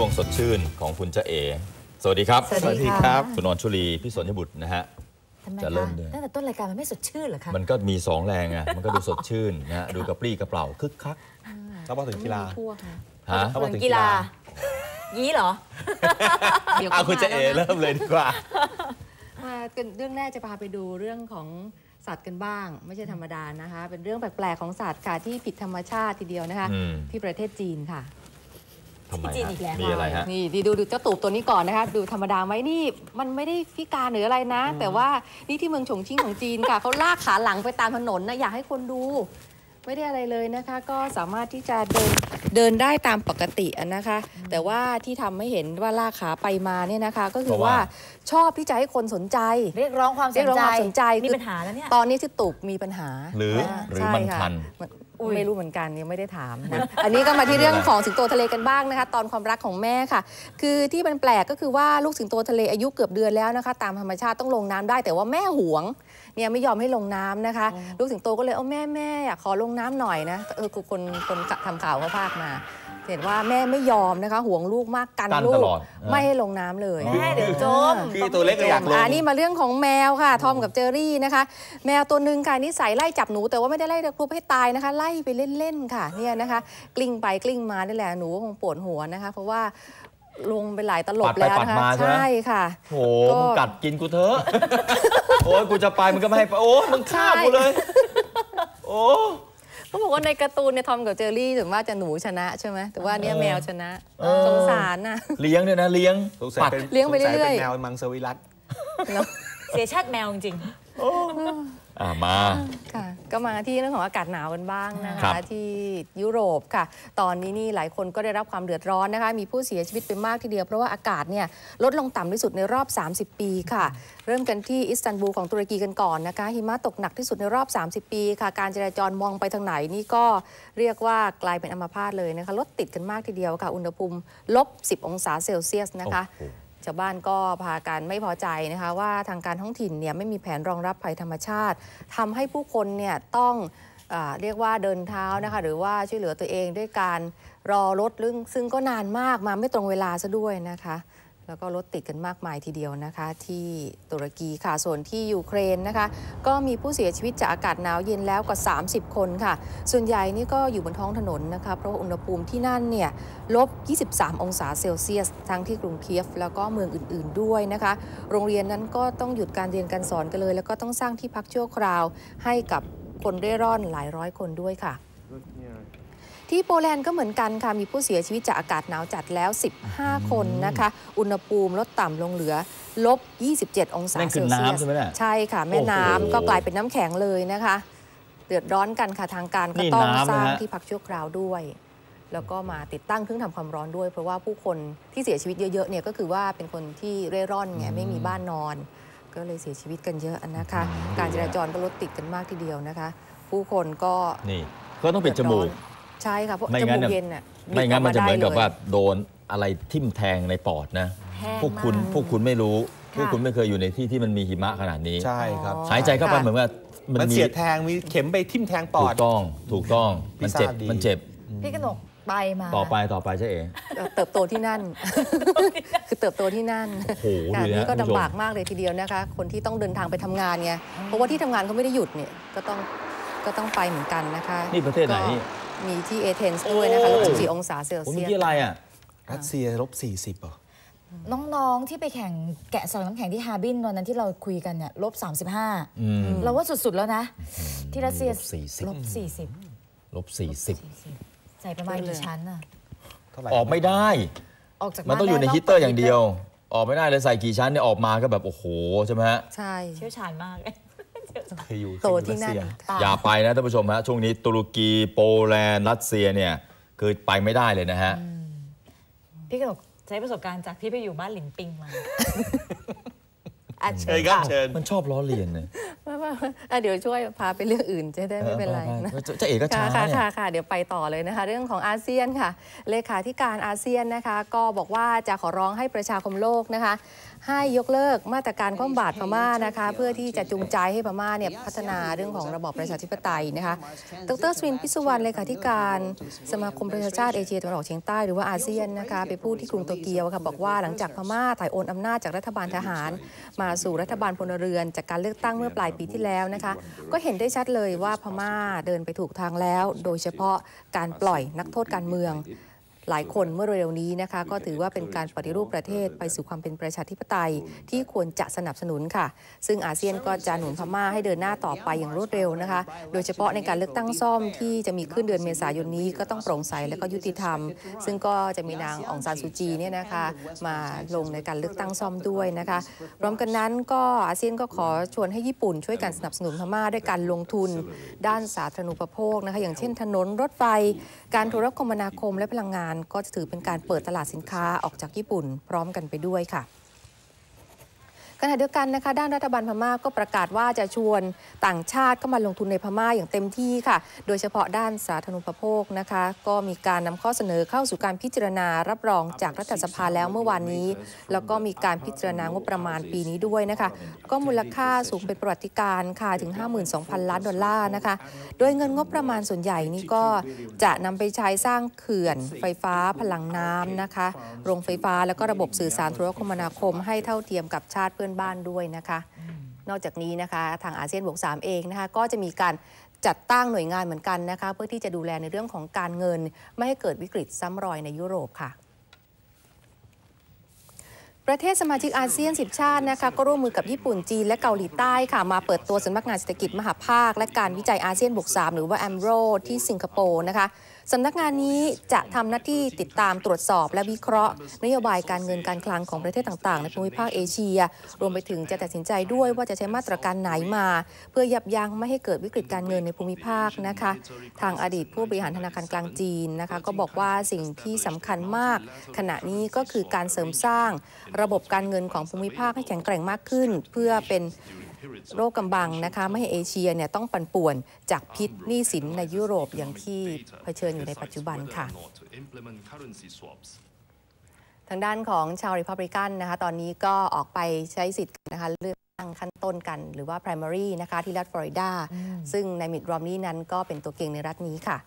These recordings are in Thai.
ช่วงสดชื่นของคุณจ๊ะเอ สวัสดีครับ สวัสดีครับ คุณนนท์ชุลี พี่สนยบุตรนะฮะทำไมจะเริ่คะมเลยตั้งแต่ต้นรายการมันไม่สดชื่นเหรอคะ มันก็มีสองแรงไงมันก็ดูสดชื่นนะฮะ ดูกระปรี้กระเปร่าคึกคักแล้วพอถึงกีฬาทั่วค่ะฮะเขาบอกถึงกีกีฬาฬา ยี้เหรอ เดี๋ยวเอาก็คุณมาจะเอแล้วนะเริ่มเลยดีกว่ามาเป็นเรื่องแรกจะพาไปดูเรื่องของสัตว์กันบ้าง ไม่ใช่ธรรมดานะคะ เป็นเรื่องแปลกๆของสัตว์ค่ะที่ผิดธรรมชาติทีเดียวนะคะอืมที่ประเทศจีนค่ะ ทำไมที่จีนฮะอีกแล้วมีอะไรฮะนี่ดีดูดูเจ้าตูบตัวนี้ก่อนนะคะ ดูธรรมดาไหมนี่ มันไม่ได้พิการหรืออะไรนะ แต่ว่านี่ที่เมืองฉงชิ่งของจีนค่ะเขาลากขาหลังไปตามถนนนะอยากให้คนดู ไม่ได้อะไรเลยนะคะ ก็สามารถที่จะเดินเดินได้ตามปกติอะนะคะ แต่ว่าที่ทำให้เห็นว่าลากขาไปมาเนี่ยนะคะ ก็คือว่าชอบที่จะให้คนสนใจเรียกร้องความสเรียนกร้องใจความสนใจมีคือปัญหาแล้วเนี่ยตอนนี้ที่ตูบมีปัญหาหรืออ่าหรือใช่มันค่ะคันมันอุ๊ย ไม่รู้เหมือนกันยังไม่ได้ถามนะอันนี้ก็มาที่เรื่องของสิงโตทะเลกันบ้างนะคะ ตอนความรักของแม่ค่ะ คือที่มันแปลกก็คือว่าลูกสิงโตทะเลอายุเกือบเดือนแล้วนะคะ ตามธรรมชาติต้องลงน้ำได้ แต่ว่าแม่หวงเนี่ยไม่ยอมให้ลงน้ำนะคะ ลูกสิงโตก็เลยเอาแม่แม่อยากขอลงน้ำหน่อยนะเออคนคนทำข่าวก็พากมา เห็นว่าแม่ไม่ยอมนะคะห่วงลูกมากกันกั้นลูตกลอดเออไม่ให้ลงน้ำเลยแม่เดี๋ยวจมคือตัวเล็กก็อยากลงอ่านี่มาเรื่องของแมวค่ะ ทอมกับเจอรี่นะคะ แมวตัวหนึ่งค่ะนิสัยไล่จับหนูแต่ว่าไม่ได้ไล่ตะครุบให้ตายนะคะ ไล่ไปเล่นๆค่ะเนี่ยนะคะ กลิ้งไปกลิ้งมานี่แหละหนูก็คงปวดหัวนะคะ เพราะว่าลงไปหลายตลบปัดไปแล้วปัดนะคะมาใช่ไหมใช่ค่ะโอ้โหก็มึงกัดกินกูเถอะโอ้ยกูจะไปมึงก็ไม่ให้ไปโอ้ยมึงฆ่ากูเลย โอ้ เขาบอกว่าในการ์ตูนเนี่ยทอมกับเจอรี่ถึงว่าจะหนูชนะใช่ไหมแต่ว่าเนี่ยเออแมวชนะเออสงสารนะเลี้ยงเนี่ยนะเลี้ยงสงสัยปัดเป็นเลี้ยงไปเรื่อยๆสสัเป็นแมวมังสวิรัตเสียชาติแมวจริง อ่ามาค่ะก็มาที่เรื่องของอากาศหนาวกันบ้างนะครัคะบที่ยุโรปค่ะ ตอนนี้นี่หลายคนก็ได้รับความเดือดร้อนนะคะ มีผู้เสียชีวิตไปมากทีเดียว เพราะว่าอากาศเนี่ยลดลงต่ำที่สุดในรอบ 30 ปีค่ะ เริ่มกันที่อิสตันบูลของตุรกีกันก่อนนะคะ หิมะตกหนักที่สุดในรอบ 30 ปีค่ะ การจราจรมองไปทางไหนนี่ก็เรียกว่ากลายเป็นอัมพาตเลยนะคะรถติดกันมากทีเดียวค่ะ อุณหภูมิลบ 10 องศาเซลเซียสนะคะโอ้โห ชาวบ้านก็พากันไม่พอใจนะคะว่าทางการท้องถิ่นเนี่ยไม่มีแผนรองรับภัยธรรมชาติทำให้ผู้คนเนี่ยต้องอเรียกว่าเดินเท้านะคะหรือว่าช่วยเหลือตัวเองด้วยการรอรถซึ่งก็นานมากมาไม่ตรงเวลาซะด้วยนะคะ แล้วก็รถติดกันมากมายทีเดียวนะคะ ที่ตุรกีค่ะส่วนที่ยูเครนนะคะ ก็มีผู้เสียชีวิตจากอากาศหนาวเย็นแล้วกว่า 30 คนค่ะ ส่วนใหญ่นี่ก็อยู่บนท้องถนนนะคะ เพราะอุณหภูมิที่นั่นเนี่ยลบ 23 องศาเซลเซียส ทั้งที่กรุงเคียฟ แล้วก็เมืองอื่น ๆ ด้วยนะคะ โรงเรียนนั้นก็ต้องหยุดการเรียนการสอนกันเลย แล้วก็ต้องสร้างที่พักชั่วคราว ให้กับคนเร่ร่อนหลายร้อยคนด้วยค่ะ ที่โปแลนด์ก็เหมือนกันค่ะ มีผู้เสียชีวิตจากอากาศหนาวจัดแล้ว 15 คนนะคะ อุณหภูมิลดต่ำลงเหลือลบ 27 องศานั่นเซคือลเซียน้ำสใช่ไหมเนี่ยใช่ค่ะ แม่โอ้โหน้ำก็กลายเป็นน้ำแข็งเลยนะคะ เดือดร้อนกันค่ะทางการก็นี่ต้องน้ำนะฮะสร้างที่พักชั่วคราวด้วยแล้วก็มาติดตั้งเครื่องทำความร้อนด้วย เพราะว่าผู้คนที่เสียชีวิตเยอะๆเนี่ยก็คือว่าเป็นคนที่เร่ร่อนไงไม่มีบ้านนอน ก็เลยเสียชีวิตกันเยอะนะคะ การจราจรก็รถติดกันมากทีเดียวนะคะ ผู้คนก็นี่ก็ต้องปิดจมูก ใช่ค่ะเพราะไม่จงั้มูนกน่ะเย็นอะไม่งั้นมันจะเหมือนกับบิดว่าได้เลยโดนอะไรทิ่มแทงในปอดนะ แห้งพวกคุณมากพวกคุณไม่รู้ค่ะพวกคุณไม่เคยอยู่ในที่ที่มันมีหิมะขนาดนี้ ใช่ครับ อ๋อ หายใจเข้าไปค่ะ เหมือนว่ามันมันมีเสียดแทงมีเข็มไปทิ่มแทงปอถูดกต้องถูกต้องมันเจ็บพี่ทราบดี มันเจ็บพี่กนกไปมาต่อไปต่อไปใช่เอง เอ่อเติบโตที่นั่น คือเติบโตที่นั่นโอ้โหค่ะดูนะนี่ก็คุณผู้ชม ลำบากมากเลยทีเดียวนะคะ คนที่ต้องเดินทางไปทำงานไงเพราะว่าที่ทำงานเขาไม่ได้หยุดเนี่ยก็ต้องก็ต้องไปเหมือนกันนะคะนี่ประเทศไหนนี่ก็ มีที่เอเธนส์ด้วยนะคะลบ14องศาเซลผมเซีเมื่ยอสกี้อะไรอะรัสเซียลบ40เหรอน้องๆ ที่ไปแข่งแกะสลักน้ำแข็งที่ฮาร์บินตอนนั้นที่เราคุยกันเนี่ยลบ35อืมเราว่าสุดๆแล้วนะ ที่รัสเซียลบ40ลบ40ลบสี่สิบใส่ประมาณกี่ชั้นอะเท่าไหร่ออกไม่ได้ ออกจากมันต้องอยู่ในบ้าฮีตเตอร์อย่างเดียว ออกไม่ได้เลยใส่กี่ชั้นเนี่ยออกมาก็แบบ โอ้โห ใช่ไหมฮะ ใช่ เชี่ยวชาญมากเคย อยู่โตที่นั่นเคยอยู่รัสเซียค่ะอย่าไปนะท่านผู้ชมฮะช่วงนี้ตุรกีโปแลนด์รัสเซียเนี่ยคือไปไม่ได้เลยนะฮะพี่กนกใช้ประสบการณ์จากที่ไปอยู่บ้านหลินปิงมาอะเชิญครับเชิญมันชอบล้อเลียนเนี่ยว่าว่าอะเดี๋ยวช่วยพาไปเรื่องอื่นจะได้ไม่เป็นไรนะเจะเอกก็ช้าค่ะเนี่ยค่ะค่ะเดี๋ยวไปต่อเลยนะคะ เรื่องของอาเซียนค่ะ เลขาธิการอาเซียนนะคะ ก็บอกว่าจะขอร้องให้ประชาคมโลกนะคะ ให้ยกเลิกมาตรการคว่ำบาตรพม่านะคะ เพื่อที่จะจูงใจให้พม่าเนี่ยพัฒนาเรื่องของระบอบประชาธิปไตยนะคะ ดรสวินพิสุวรรณเลขาธิการสมาคมประชาชาติเอเชียตะวันออกเฉียงใต้หรือว่าอาเซียนนะคะไปพูดที่กรุงโตเกียวค่ะบอกว่าหลังจากพม่าถ่ายโอนอำนาจจากรัฐบาลทหาร มาสู่รัฐบาลพลเรือน จากการเลือกตั้งเมื่อปลายปีที่แล้วนะคะ ก็เห็นได้ชัดเลยว่าพม่าเดินไปถูกทางแล้ว โดยเฉพาะการปล่อยนักโทษการเมือง หลายคนเมื่อเร็วๆนี้นะคะก็ถือว่าเป็นการปฏิรูปประเทศไปสู่ความเป็นประชาธิปไตยที่ควรจะสนับสนุนค่ะ ซึ่งอาเซียนก็จะหนุนพม่าให้เดินหน้าต่อไปอย่างรวดเร็วนะคะ โดยเฉพาะในการเลือกตั้งซ่อมที่จะมีขึ้นเดือนเมษายนนี้ก็ต้องโปร่งใสและก็ยุติธรรม ซึ่งก็จะมีนางองซานซูจีเนี่ยนะคะมาลงในการเลือกตั้งซ่อมด้วยนะคะพร้อมกันนั้นก็อาเซียนก็ขอชวนให้ญี่ปุ่นช่วยกันสนับสนุนพม่าด้วยการลงทุน ด้านสาธารณูปโภคนะคะอย่างเช่นถนนรถไฟ การโทรคมนาคมและพลังงานก็จะถือเป็นการเปิดตลาดสินค้าออกจากญี่ปุ่นพร้อมกันไปด้วยค่ะ ขณะเดียวกันนะคะ ด้านรัฐบาลพม่าก็ประกาศว่าจะชวนต่างชาติเข้ามาลงทุนในพม่าอย่างเต็มที่ค่ะ โดยเฉพาะด้านสาธารณูปโภคนะคะ ก็มีการนำข้อเสนอเข้าสู่การพิจารณารับรองจากรัฐสภาแล้วเมื่อวานนี้ แล้วก็มีการพิจารณางบประมาณปีนี้ด้วยนะคะ ก็มูลค่าสูงเป็นประวัติการ์ค่ะถึง 52,000 ล้านดอลลาร์นะคะ โดยเงินงบประมาณส่วนใหญ่นี่ก็จะนำไปใช้สร้างเขื่อนไฟฟ้าพลังน้ำนะคะ โรงไฟฟ้าแล้วก็ระบบสื่อสารโทรคมนาคมให้เท่าเทียมกับชาติเพื่อพื่อนบ้านด้วยนะคะ นอกจากนี้นะคะทางอาเซียนบวก3เองนะคะก็จะมีการจัดตั้งหน่วยงานเหมือนกันนะคะ เพื่อที่จะดูแลในเรื่องของการเงิน ไม่ให้เกิดวิกฤตซ้ำรอยในยุโรปค่ะประเทศสมาชิกอาเซียน 10 ชาตินะคะก็ร่วมมือกับญี่ปุ่นจีนและเกาหลีใต้ค่ะ มาเปิดตัวสำนักงานเศรษฐกิจมหาภาค และการวิจัยอาเซียนบวก3หรือว่า a m r o ที่สิงคโปร์นะคะ สำนักงานนี้จะทำหน้าที่ติดตามตรวจสอบและวิเคราะห์ นโยบายการเงินการคลังของประเทศต่างๆ ในภูมิภาคเอเชีย รวมไปถึงจะตัดสินใจด้วยว่าจะใช้มาตรการไหนมา เพื่อยับยั้งไม่ให้เกิดวิกฤตการเงินในภูมิภาคนะคะ ทางอดีตผู้บริหารธนาคารกลางจีนนะคะ ก็บอกว่าสิ่งที่สำคัญมาก ขณะนี้ก็คือการเสริมสร้าง ระบบการเงินของภูมิภาคให้แข็งแกร่งมากขึ้น เพื่อเป็น โรคกำบังนะคะไม่ให้เอเชียเนี่ยต้องปั่นป่วนจากพิษหนี้สินในยุโรปอย่างที่เผชิญอยู่ในปัจจุบันค่ะทางด้านของชาวริพับลิกันนะคะตอนนี้ก็ออกไปใช้สิทธิ์นะคะเลือกตั้งขั้นต้นกันหรือว่า primary นะคะที่รัฐฟลอริดา ซึ่งในมิดรอมนี่นั้นก็เป็นตัวเก่งในรัฐนี้ค่ะ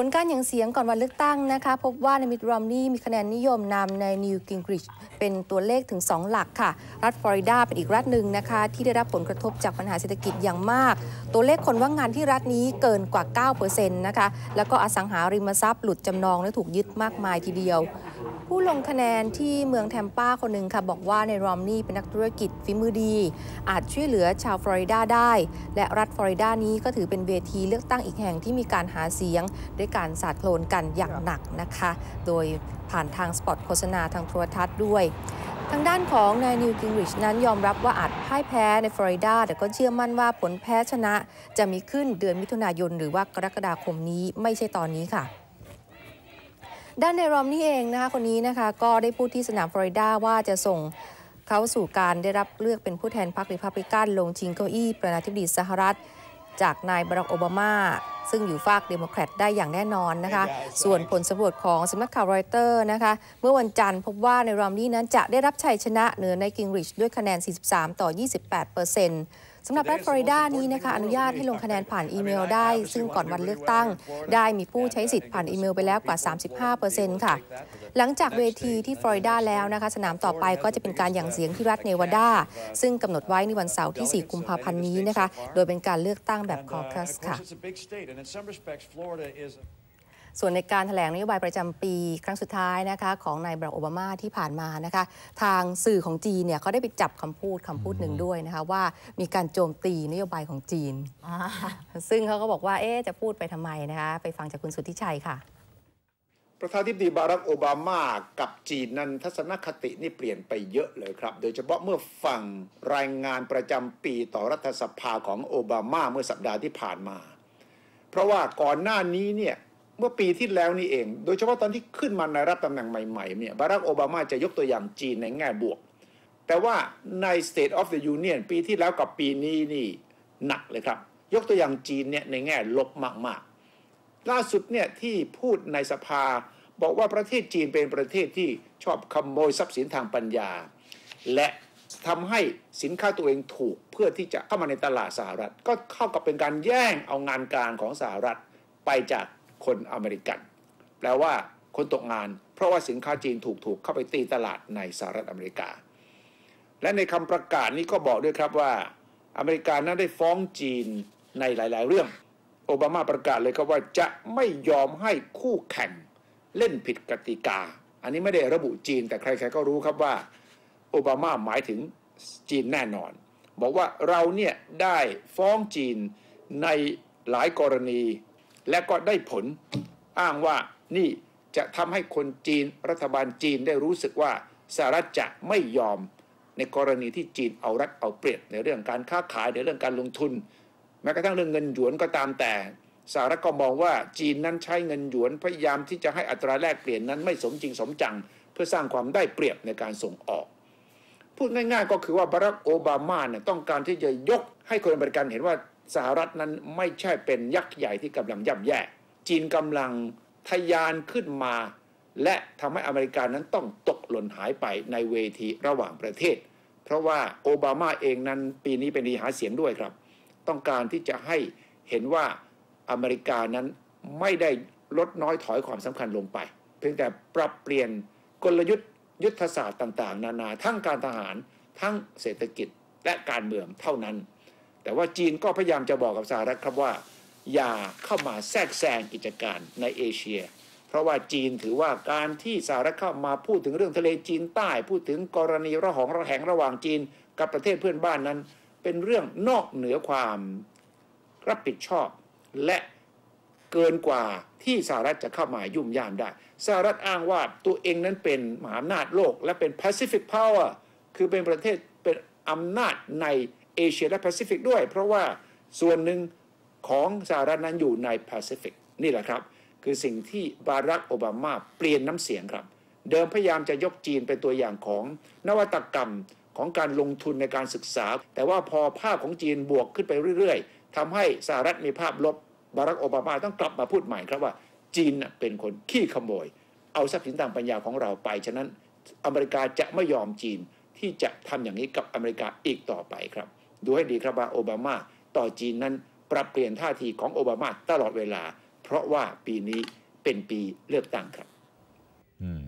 ผลการหยังเสียงก่อนวันเลือกตั้งนะคะพบว่าในมิดรอมนี่มีคะแนนนิยมนำในนิวกิงกริชเป็นตัวเลขถึง 2 หลักค่ะ รัฐฟลอริดาเป็นอีกรัฐหนึ่งนะคะ ที่ได้รับผลกระทบจากปัญหาเศรษฐกิจอย่างมาก ตัวเลขคนว่างงานที่รัฐนี้เกินกว่า9%นะคะแล้วก็อสังหาริมทรัพย์หลุดจำนองและถูกยึดมากมายทีเดียว ผู้ลงคะแนนที่เมืองแทมปาคนหนึ่งค่ะบอกว่าในรอมนี่เป็นนักธุรกิจฝีมือดี อาจช่วยเหลือชาวฟลอริดาได้ และรัฐฟลอริดานี้ก็ถือเป็นเวทีเลือกตั้งอีกแห่งที่มีการหาเสียงด้วยการสาดโคลนกันอย่างหนักนะคะ โดยผ่านทางสปอตโฆษณาทางโทรทัศน์ด้วย ทางด้านของนายนิวกิงริชนั้นยอมรับว่าอาจพ่ายแพ้ในฟลอริดา แต่ก็เชื่อมั่นว่าผลแพ้ชนะจะมีขึ้นเดือนมิถุนายนหรือว่ากรกฎาคมนี้ไม่ใช่ตอนนี้ค่ะด้านในรอมนี่เองนะคะคนนี้นะคะก็ได้พูดที่สนามฟลอริดาว่าจะส่งเขาสู่การได้รับเลือกเป็นผู้แทนพรรคริพับลิกันลงชิงเก้าอี้ประธานาธิบดีสหรัฐ จากนายบารักโอบามา ซึ่งอยู่ฝากเดโมแครตได้อย่างแน่นอนนะคะ ส่วนผลสำรวจของสำนักข่าวรอยเตอร์นะคะ เมื่อวันจันทร์พบว่าในรอมนี่นั้นจะได้รับชัยชนะเหนือในกิงริชด้วยคะแนน 43 ต่อ 28เปอร์เซ็นต์ สำหรับรัฐฟลอริดานี้นะคะอนุญาตให้ลงคะแนนผ่านอีเมลได้ ซึ่งก่อนวันเลือกตั้ง ได้มีผู้ใช้สิทธิ์ผ่านอีเมลไปแล้วกว่า 35เปอร์เซ็นต์ค่ะ หลังจากเวทีที่ฟลอริดาแล้วนะคะสนามต่อไปก็จะเป็นการหยั่งเสียงที่รัฐเนวาดา ซึ่งกำหนดไว้ในวันเสาร์ที่ 4 กุมภาพันธ์นี้นะคะ โดยเป็นการเลือกตั้งแบบคอคัสค่ะ ส่วนในการแถลงนโยบายประจำปีครั้งสุดท้ายนะคะของนายบารักโอบามาที่ผ่านมานะคะทางสื่อของจีนเนี่ยเขาได้ไปจับคำพูดคำพูดหนึ่งด้วยนะคะว่ามีการโจมตีนโยบายของจีนอ่าซึ่งเขาก็บอกว่าเอ๊ะจะพูดไปทำไมนะคะไปฟังจากคุณสุทธิชัยค่ะ ประธานาธิบดีบารักโอบามากับจีนนั้นทัศนคตินี่เปลี่ยนไปเยอะเลยครับ โดยเฉพาะเมื่อฟังรายงานประจำปีต่อรัฐสภาของโอบามาเมื่อสัปดาห์ที่ผ่านมา เพราะว่าก่อนหน้านี้เนี่ย เมื่อปีที่แล้วนี่เอง โดยเฉพาะตอนที่ขึ้นมาในรับตำแหน่งใหม่ๆเนี่ยบารักโอบามาจะยกตัวอย่างจีนในแง่บวก แต่ว่าใน State of the Union ปีที่แล้วกับปีนี้นี่หนักเลยครับ ยกตัวอย่างจีนเนี่ยในแง่ลบมากๆ ล่าสุดเนี่ยที่พูดในสภาบอกว่าประเทศจีนเป็นประเทศที่ชอบขโมยทรัพย์สินทางปัญญา และทำให้สินค้าตัวเองถูกเพื่อที่จะเข้ามาในตลาดสหรัฐ ก็เข้ากับเป็นการแย่งเอางานการของสหรัฐไปจาก คนอเมริกัน แปลว่าคนตกงาน เพราะว่าสินค้าจีนถูกถูกเข้าไปตีตลาดในสหรัฐอเมริกา และในคำประกาศนี้ก็บอกด้วยครับว่า อเมริกานั้นได้ฟ้องจีนในหลาย ๆ เรื่อง โอบามาประกาศเลยครับว่าจะไม่ยอมให้คู่แข่งเล่นผิดกติกา อันนี้ไม่ได้ระบุจีนแต่ใคร ๆ ก็รู้ครับว่า โอบามาหมายถึงจีนแน่นอน บอกว่าเราเนี่ยได้ฟ้องจีนในหลายกรณี และก็ได้ผลอ้างว่านี่จะทำให้คนจีนรัฐบาลจีนได้รู้สึกว่าสหรัฐจะไม่ยอมในกรณีที่จีนเอารัดเอาเปรียบในเรื่องการค้าขายในเรื่องการลงทุน แม้กระทั่งเรื่องเงินหยวนก็ตามแต่สหรัฐก็มองว่าจีนนั้นใช้เงินหยวนพยายามที่จะให้อัตราแลกเปลี่ยนนั้นไม่สมจริงสมจัง เพื่อสร้างความได้เปรียบในการส่งออก พูดง่ายๆ ก็คือว่าบารักโอบามาเนี่ยต้องการที่จะยกให้คนอเมริกันเห็นว่า สหรัฐนั้นไม่ใช่เป็นยักษ์ใหญ่ที่กำลังย่ำแย่ จีนกำลังทะยานขึ้นมา และทำให้อเมริกานั้นต้องตกหล่นหายไปในเวทีระหว่างประเทศ เพราะว่าโอบามาเองนั้นปีนี้เป็นดีหาเสียงด้วยครับ ต้องการที่จะให้เห็นว่าอเมริกานั้นไม่ได้ลดน้อยถอยความสำคัญลงไป เพียงแต่ปรับเปลี่ยนกลยุทธ์ยุทธศาสตร์ต่าง ๆ นานา ทั้งการทหาร ทั้งเศรษฐกิจและการเมืองเท่านั้น แต่ว่าจีนก็พยายามจะบอกกับสหรัฐครับว่า อย่าเข้ามาแทรกแซงกิจการในเอเชีย เพราะว่าจีนถือว่าการที่สหรัฐเข้ามาพูดถึงเรื่องทะเลจีนใต้ พูดถึงกรณีระหองระแหงระหว่างจีน กับประเทศเพื่อนบ้านนั้น เป็นเรื่องนอกเหนือความรับผิดชอบ และเกินกว่าที่สหรัฐจะเข้ามายุ่มย่ามได้สหรัฐอ้างว่าตัวเองนั้นเป็นมหาอำนาจโลก และเป็น Pacific Power คือเป็นประเทศเป็นอำนาจใน เอเชียและแปซิฟิกด้วย เพราะว่าส่วนหนึ่งของสหรัฐนั้นอยู่ในแปซิฟิกนี่แหละครับ คือสิ่งที่บารักโอบามาเปลี่ยนน้ำเสียงครับ เดิมพยายามจะยกจีนเป็นตัวอย่างของนวัตกรรมของการลงทุนในการศึกษา แต่ว่าพอภาพของจีนบวกขึ้นไปเรื่อยๆทำให้สหรัฐมีภาพลบบารักโอบามาต้องกลับมาพูดใหม่ครับว่า จีนเป็นคนขี้ขโมย เอาทรัพย์สินทางปัญญาของเราไปฉะนั้นอเมริกาจะไม่ยอมจีนที่จะทำอย่างนี้กับอเมริกาอีกต่อไปครับ ดูให้ดีครับว่าโอบามาต่อจีนนั้นปรับเปลี่ยนท่าทีของโอบามาตลอดเวลา เพราะว่าปีนี้เป็นปีเลือกตั้งครับ อืม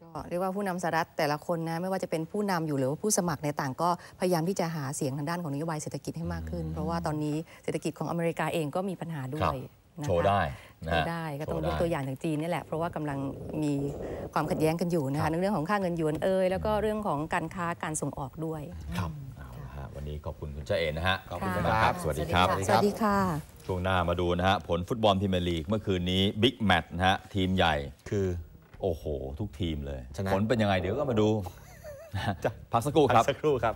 ก็เรียกว่าผู้นำสหรัฐแต่ละคนนะไม่ว่าจะเป็นผู้นำอยู่หรือว่าผู้สมัครในยต่างก็พยายามที่จะหาเสียงทางด้านของนโยบายเศรษฐกิจให้มากขึ้น เพราะว่าตอนนี้เศรษฐกิจของอเมริกาเองก็มีปัญหาด้วครับยนะคะโชว์ได้นะโชฮะว์ได้ก็ต้องโชยว์กได้ตัวอย่างจากจีนนี่แหละ เพราะว่ากำลังมีความขัดแย้งกันอยู่นะคะในเรื่องของค่าเงินหยวนเอยแล้วก็เรื่องของการค้าการส่งออกด้วยครับเอาละฮะวั นนี้ขอบคุณคุณเจ้าเอ็นนะฮะขอบคุณมากครับ สวัสดีครับ สวัสดีค่ะ ช่วงหน้ามาดูนะฮะผลฟุตบอลพรีเมียร์ลีกเมื่อคืนนี้บิ๊กแมตช์นะฮะทีมใหญ่คือโอ้โห ทุกทีมเลยชนะผลเป็นยังไงเดี๋ยวก็มาดูพักสักครู่ครับสักครู่ครับ